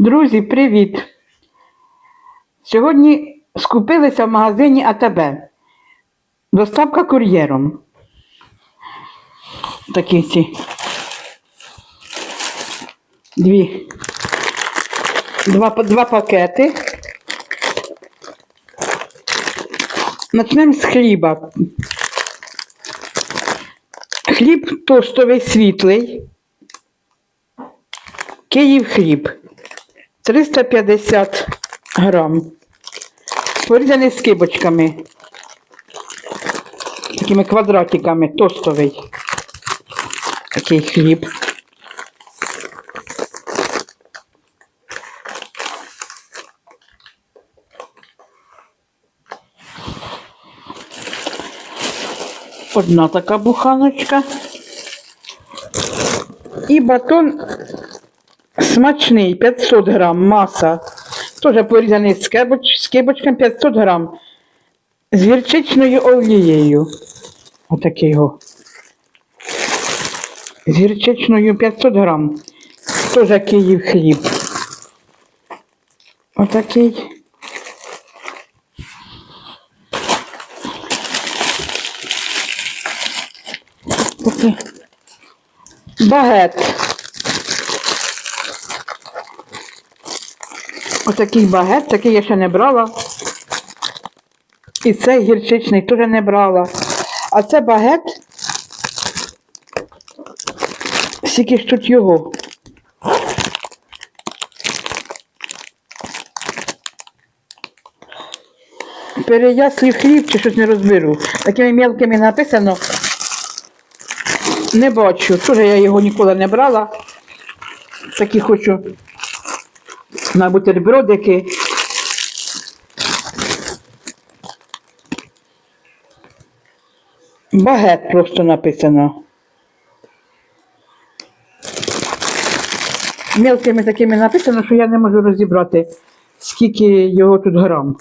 Друзі, привіт! Сьогодні скупилися в магазині АТБ. Доставка кур'єром. Такі ці. Дві. Два, два пакети. Начнемо з хліба. Хліб тостовий світлий. Київ хліб 350 грам. Порізаний з кибочками. Такими квадратиками, тостовий. Такий хліб. Одна така буханочка. І батон Смачний 500 грам, маса. Теж порізаний з, кибочком 500 грам. З гірчичною олією. Отакий його. З гірчичною 500 грам. Теж Київ хліб. Отакий. Такий. Багет. Отакий багет, такий я ще не брала. І цей гірчичний теж не брала. А це багет. Скільки ж тут його? Переяслів хліб чи щось не розберу. Такими мелкими написано. Не бачу. Теж я його ніколи не брала. Такі хочу на бутербродики. Багет просто написано. Мелкими такими написано, що я не можу розібрати, скільки його тут грам.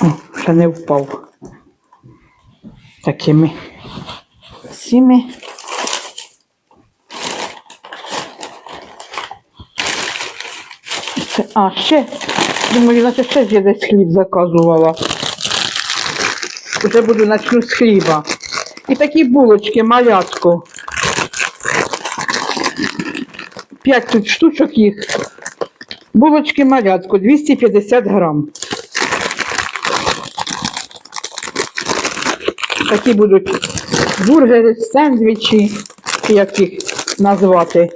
О, ще не впав. Такими. Сіми. А, ще. Думаю, наче ще я десь хліб заказувала. Уже буду начну з хліба. І такі булочки, малятко. П'ять тут штучок їх. Булочки малятко, 250 грам. Такі будуть бургери, сендвічі, як їх назвати.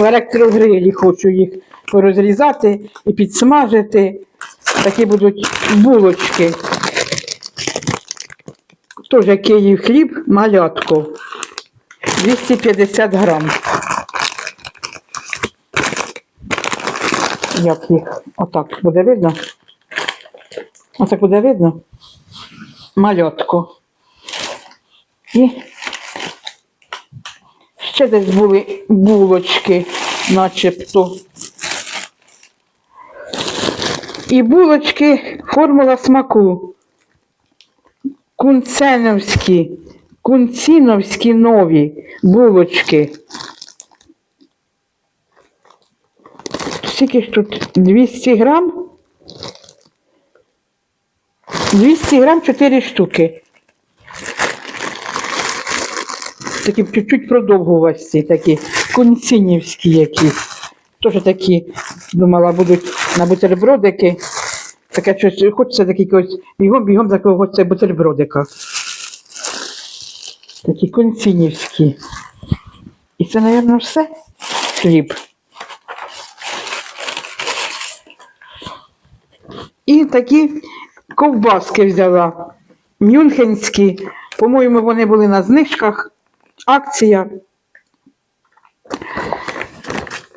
В електрогрилі хочу їх порозрізати і підсмажити. Такі будуть булочки. Теж Київ хліб, малятко. 250 грам. Як їх? Отак буде видно? Отак буде видно? Малятко. І ще десь були булочки, начебто. І булочки формула смаку. Кунценовські, кунціновські нові булочки. Скільки ж тут? 200 грам? 200 грам 4 штуки. Такі чуть-чуть продовгувасті, такі кунцінівські якісь. Теж такі, думала, будуть на бутербродики. Таке щось, хочеться такі якось бігом, бігом такого хочеться бутербродика. Такі концінівські. І це, мабуть, все хліб. І такі ковбаски взяла. Мюнхенські. По-моєму, вони були на знижках. Акція.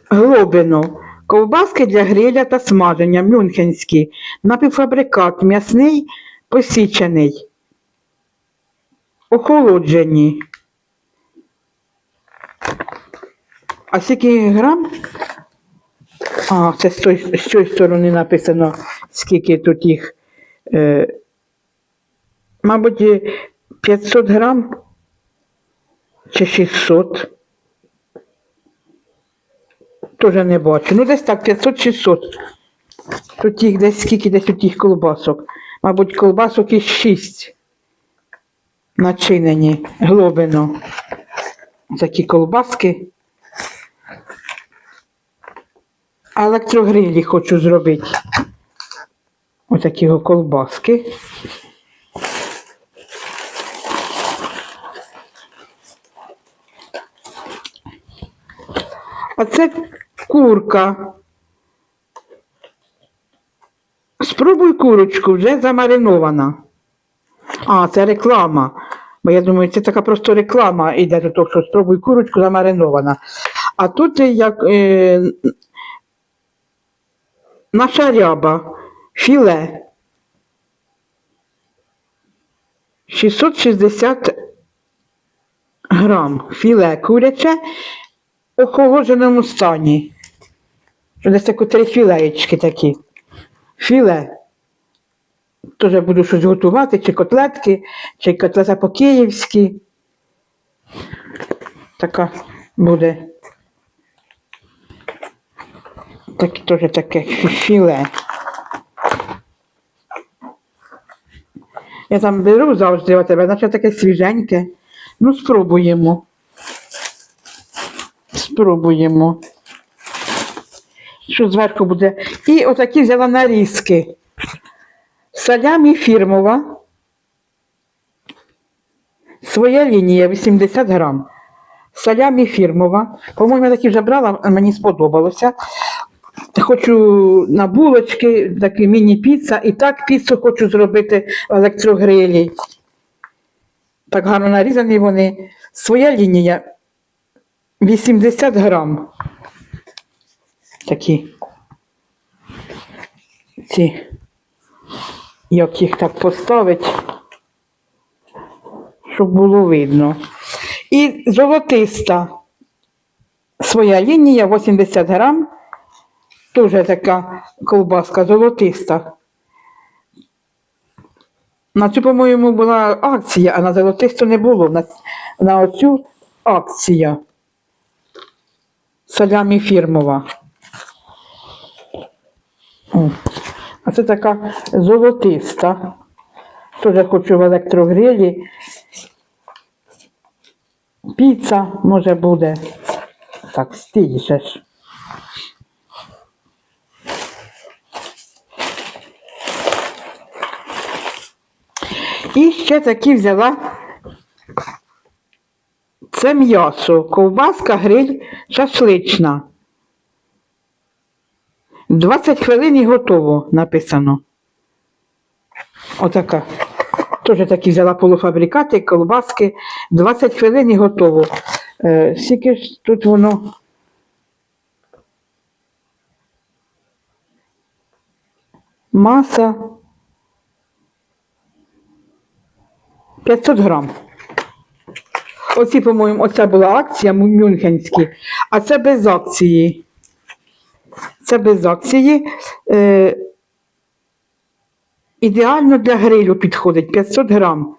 Глобино. Ковбаски для гриля та смаження мюнхенські. Напівфабрикат м'ясний посічений. Охолоджені. А скільки грам? А, це з, той, цієї сторони написано, скільки тут їх. Е, мабуть, 500 грам чи 600. Теж не бачу. Ну, десь так, 500-600. Тут їх десь скільки десь у тих колбасок. Мабуть, колбасок із 6 начинені глобино. Такі колбаски. А електрогрилі хочу зробити. Отакі його колбаски. А це курка. Спробуй курочку, вже замаринована. А, це реклама. Бо я думаю, це така просто реклама іде до того, що спробуй курочку замаринована. А тут як е, наша ряба, філе. 660 грам філе куряче в охолодженому стані. Що Десь такі три філеєчки такі. Філе. Теж буду щось готувати, чи котлетки, чи котлета по-київськи. Така буде. Так, теж таке філе. Я там беру завжди у тебе, наче таке свіженьке. Ну, спробуємо. Спробуємо. Що зверху буде. І отакі взяла нарізки. Салямі фірмова. Своя лінія 80 грам. Салямі фірмова. По-моєму, я такі вже брала, мені сподобалося. Хочу на булочки, такі міні-піца. І так піцу хочу зробити в електрогрилі. Так гарно нарізані вони. Своя лінія 80 грам. Такі. Ці. Як їх так поставити, щоб було видно. І золотиста своя лінія 80 грам. Теж така ковбаска золотиста. На цю, по-моєму, була акція, а на золотисту не було. На, на оцю акція. Салямі фірмова. А це така золотиста. Теж хочу в електрогрилі. Піца, може, буде. Так, ж. І ще такі взяла. Це м'ясо, ковбаска, гриль, шашлична. 20 хвилин і готово написано. Отака. Теж такі взяла полуфабрикати, колбаски. 20 хвилин і готово. Е, скільки ж тут воно. Маса 500 грам. Оці, по-моєму, оця була акція мю- мюнхенські, а це без акції. Це без акції. Е, ідеально для грилю підходить 500 грам.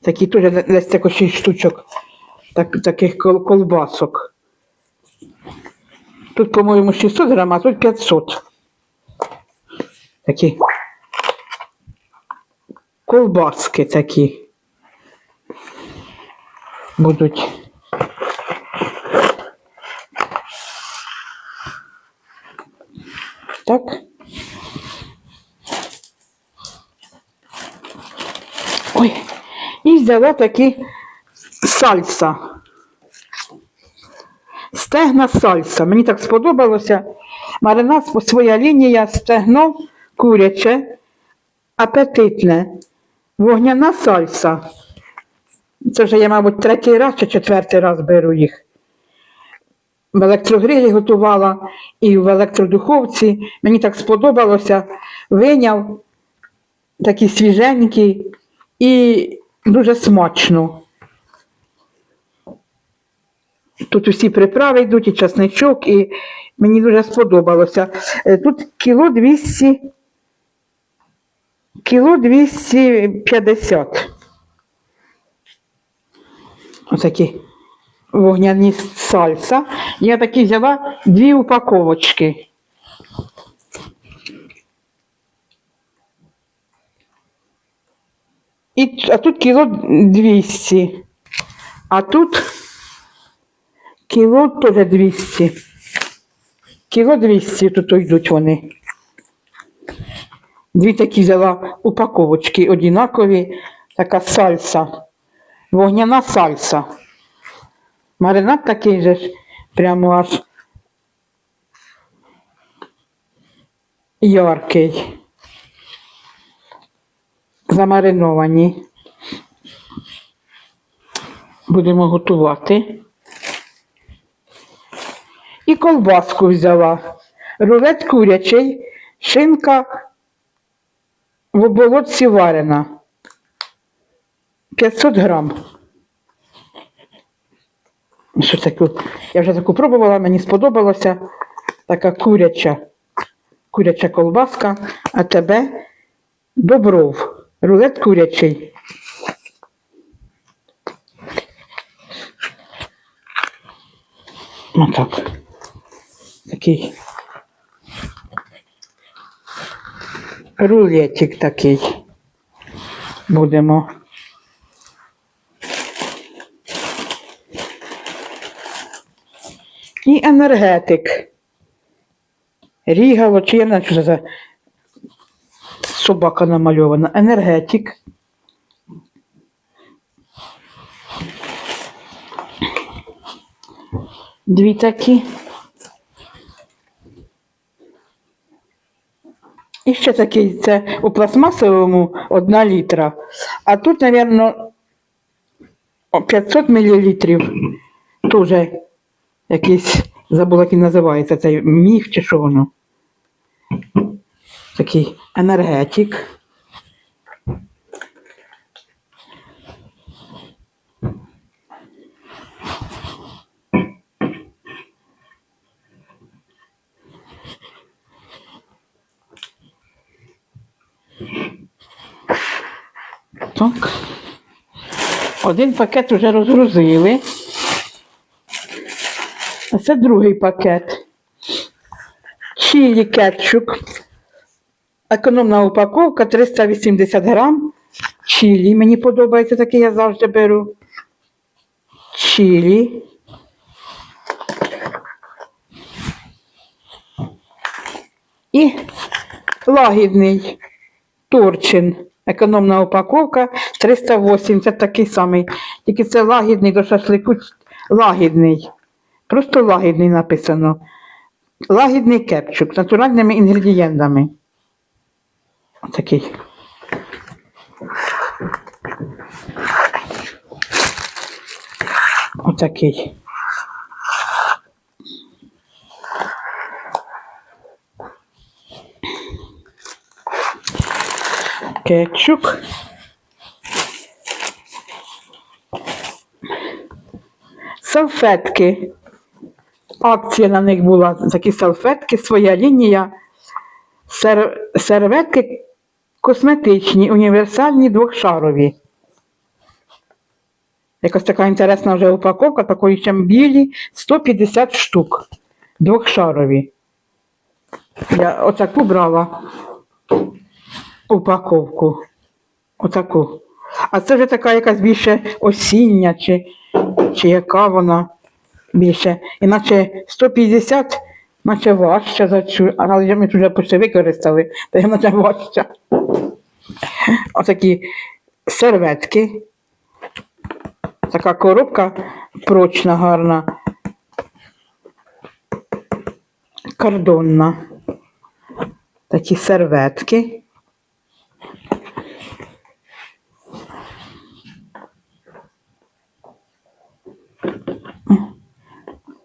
Такі теж десь тако 6 штучок так, таких кол- колбасок. Тут, по-моєму, 600 грам, а тут 500. Такі колбаски такі будуть. Так. Ой, і взяла такі сальса. Стегна сальса. Мені так сподобалося. Маринад своя лінія, стегно куряче, апетитне, вогняна сальса. Це вже я, мабуть, третій раз чи четвертий раз беру їх. В електрогрилі готувала і в електродуховці. Мені так сподобалося. Виняв такі свіженькі і дуже смачно. Тут усі приправи йдуть, і часничок, і мені дуже сподобалося. Е, Тут кіло 200, кіло 250. Отакі вогняні сальса. Я такі взяла дві упаковочки. І, а тут кіло 200. А тут кіло теж 200. Кіло 200 тут йдуть вони. Дві такі взяла упаковочки однакові, така сальса. Вогняна сальса. Маринад такий же ж, прямо аж яркий. Замариновані. Будемо готувати. І колбаску взяла. Рулет курячий, шинка в оболотці варена. 500 грам. Що таку? Я вже таку пробувала, мені сподобалося. Така куряча, куряча колбаска, а тебе бобров. Рулет курячий. Отак. Такий. Рулетик такий. Будемо. І енергетик. Рігало, чи я не що це собака намальована. Енергетик. Дві такі. І ще такий, це у пластмасовому одна літра. А тут, мабуть, 500 мл. Тоже якийсь, забула, як він називається, цей міф чи що воно. Такий енергетик. Так. Один пакет вже розгрузили. Це другий пакет. Чилі кетчуп. Економна упаковка 380 грам. Чилі. Мені подобається такий, я завжди беру. Чилі. І лагідний Турчин. Економна упаковка 380, такий самий. Тільки це лагідний до шашлику. Лагідний. Просто лагідний написано. Лагідний кепчук з натуральними інгредієнтами. Такий. Отакий. Кетчуп. Салфетки. Акція на них була такі салфетки, своя лінія. Сер... Серветки косметичні, універсальні, двохшарові. Якась така інтересна вже упаковка, такої ще білі, 150 штук. Двохшарові. Я отаку брала упаковку. Отаку. А це вже така якась більше осіння, чи, чи яка вона більше. Іначе 150, наче важча за цю, але ми вже почти використали, то я наче важча. Отакі серветки. Така коробка прочна, гарна. Кордонна. Такі серветки.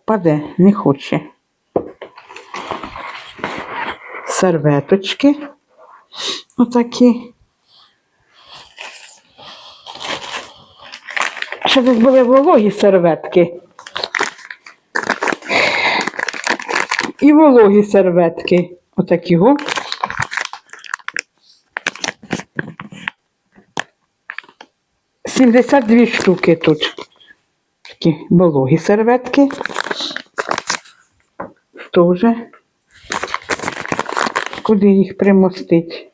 Паде, не хоче. Серветочки. Отакі. Ще десь були вологі серветки. І вологі серветки. Отакі. Сімдесят дві штуки тут. такі вологі серветки. Тоже. Куди їх примостить?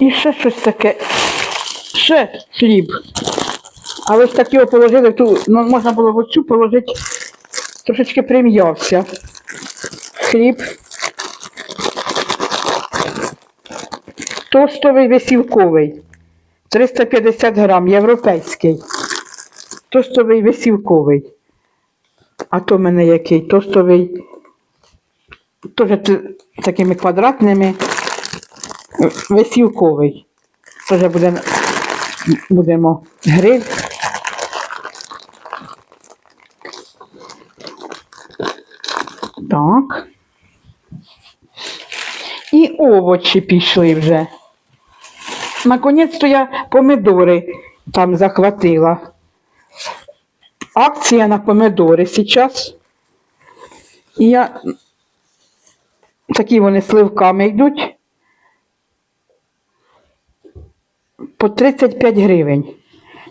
І ще щось таке. Ще хліб. Але ж так його положили, ту, ну, можна було в оцю положити, трошечки прим'явся. Хліб. Тостовий висівковий. 350 грам, європейський. Тостовий висівковий. А то в мене який? Тостовий. Теж такими квадратними. Висівковий. Теж буде, будемо гриль. Так. І овочі пішли вже. Наконець-то я помидори там захватила. Акція на помидори зараз. І я такі вони сливками йдуть. По 35 гривень.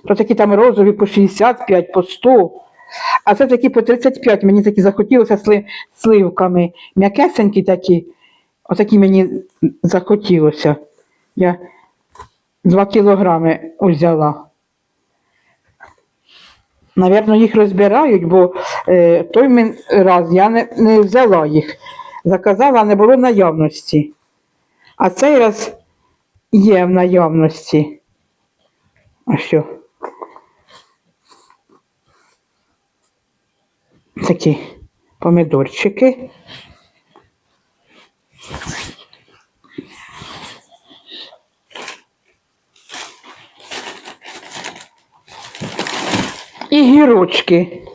То такі там розові по 65, по 100. А це такі по 35. Мені такі захотілося сли- сливками. М'якесенькі такі. Отакі мені захотілося. Я 2 кілограми взяла. Навірно, їх розбирають, бо е, той раз я не, не взяла їх. Заказала, не було наявності. А цей раз є в наявності. А що? Такі помидорчики. І гірочки.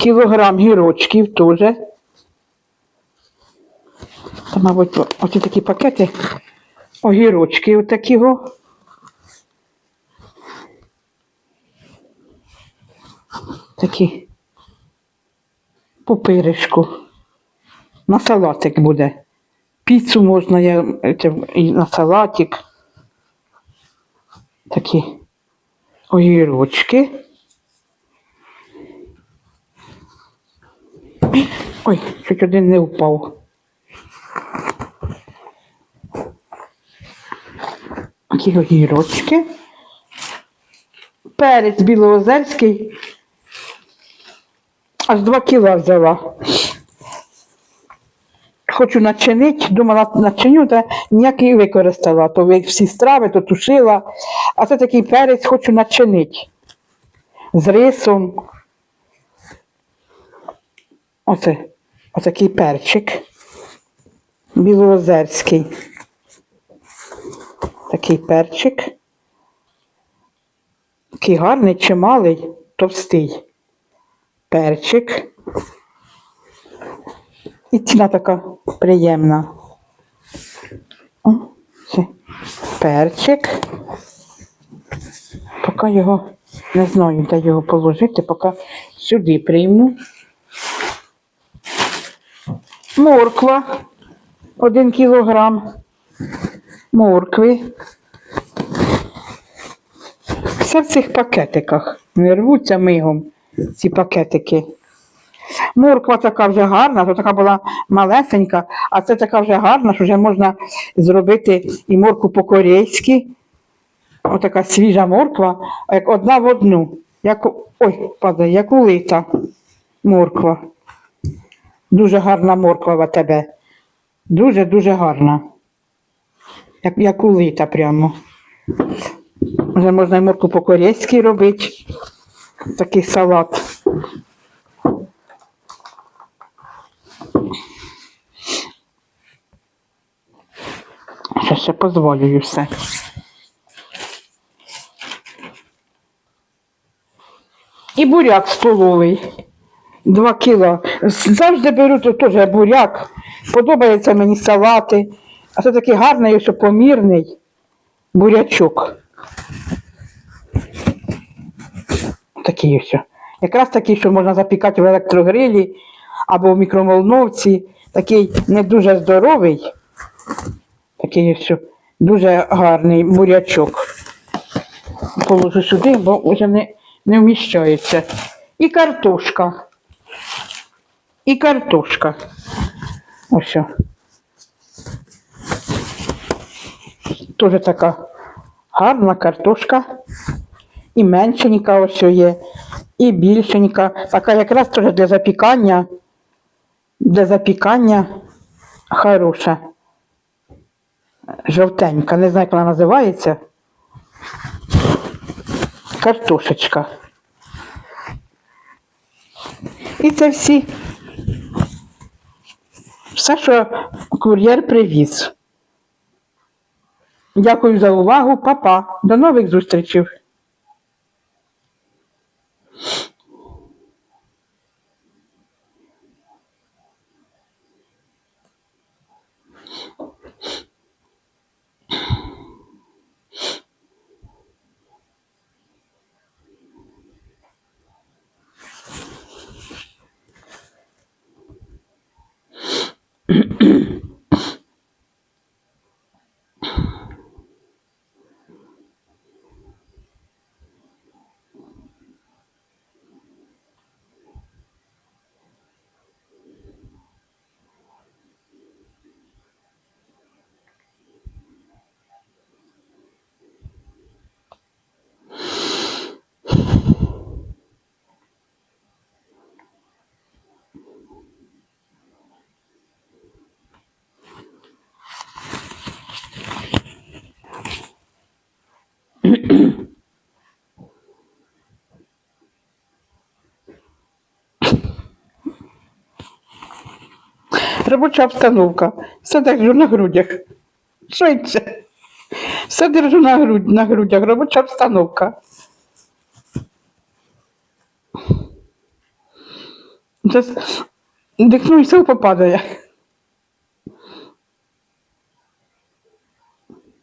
Кілограм гірочків теж. Та, мабуть, оці такі пакети. Огірочки отакіго. Такі пупиришку. На салатик буде. Піцу можна я, на салатик. Такі огірочки. Ой, чуть один не впав. Такі огірочки. Перець білоозерський. Аж 2 кіла взяла. Хочу начинити, думала начиню, та ніякий використала. То всі страви, то тушила. А це такий перець хочу начинити. З рисом. Оце, отакий перчик. Білоозерський. Такий перчик. Такий гарний, чималий, товстий перчик. І ціна така приємна. О, це перчик. Поки його не знаю, де його положити, поки сюди прийму. Морква. Один кілограм моркви. Все в цих пакетиках. Не рвуться мигом ці пакетики. Морква така вже гарна, то така була малесенька, а це така вже гарна, що вже можна зробити і морку по-корейськи. Отака свіжа морква, як одна в одну. Як, ой, падає, як улита морква. Дуже гарна морква в тебе. Дуже-дуже гарна. Як, як улита прямо. Вже можна і морку по-корейськи робити. Такий салат. Ще ще позволю все. І буряк столовий. Два кіло. Завжди беру тут теж буряк. Подобаються мені салати. А це такий гарний, ось помірний бурячок. Такий ось. Якраз такий, що можна запікати в електрогрилі або в мікроволновці. Такий не дуже здоровий. Такий ось Дуже гарний бурячок. Положу сюди, бо вже не, не вміщається. І картошка. І картошка. Ось. Тоже така гарна картошка. І меншенька ось є, і більшенька. Така якраз теж для запікання. Для запікання хороша. Жовтенька, не знаю, як вона називається. Картошечка. І це всі. Все, що кур'єр привіз. Дякую за увагу, папа. До нових зустрічей. Робоча обстановка. Все держу на грудях. Швидше. Все держу на, грудь, на грудях. Робоча обстановка. Дихну і все попадає.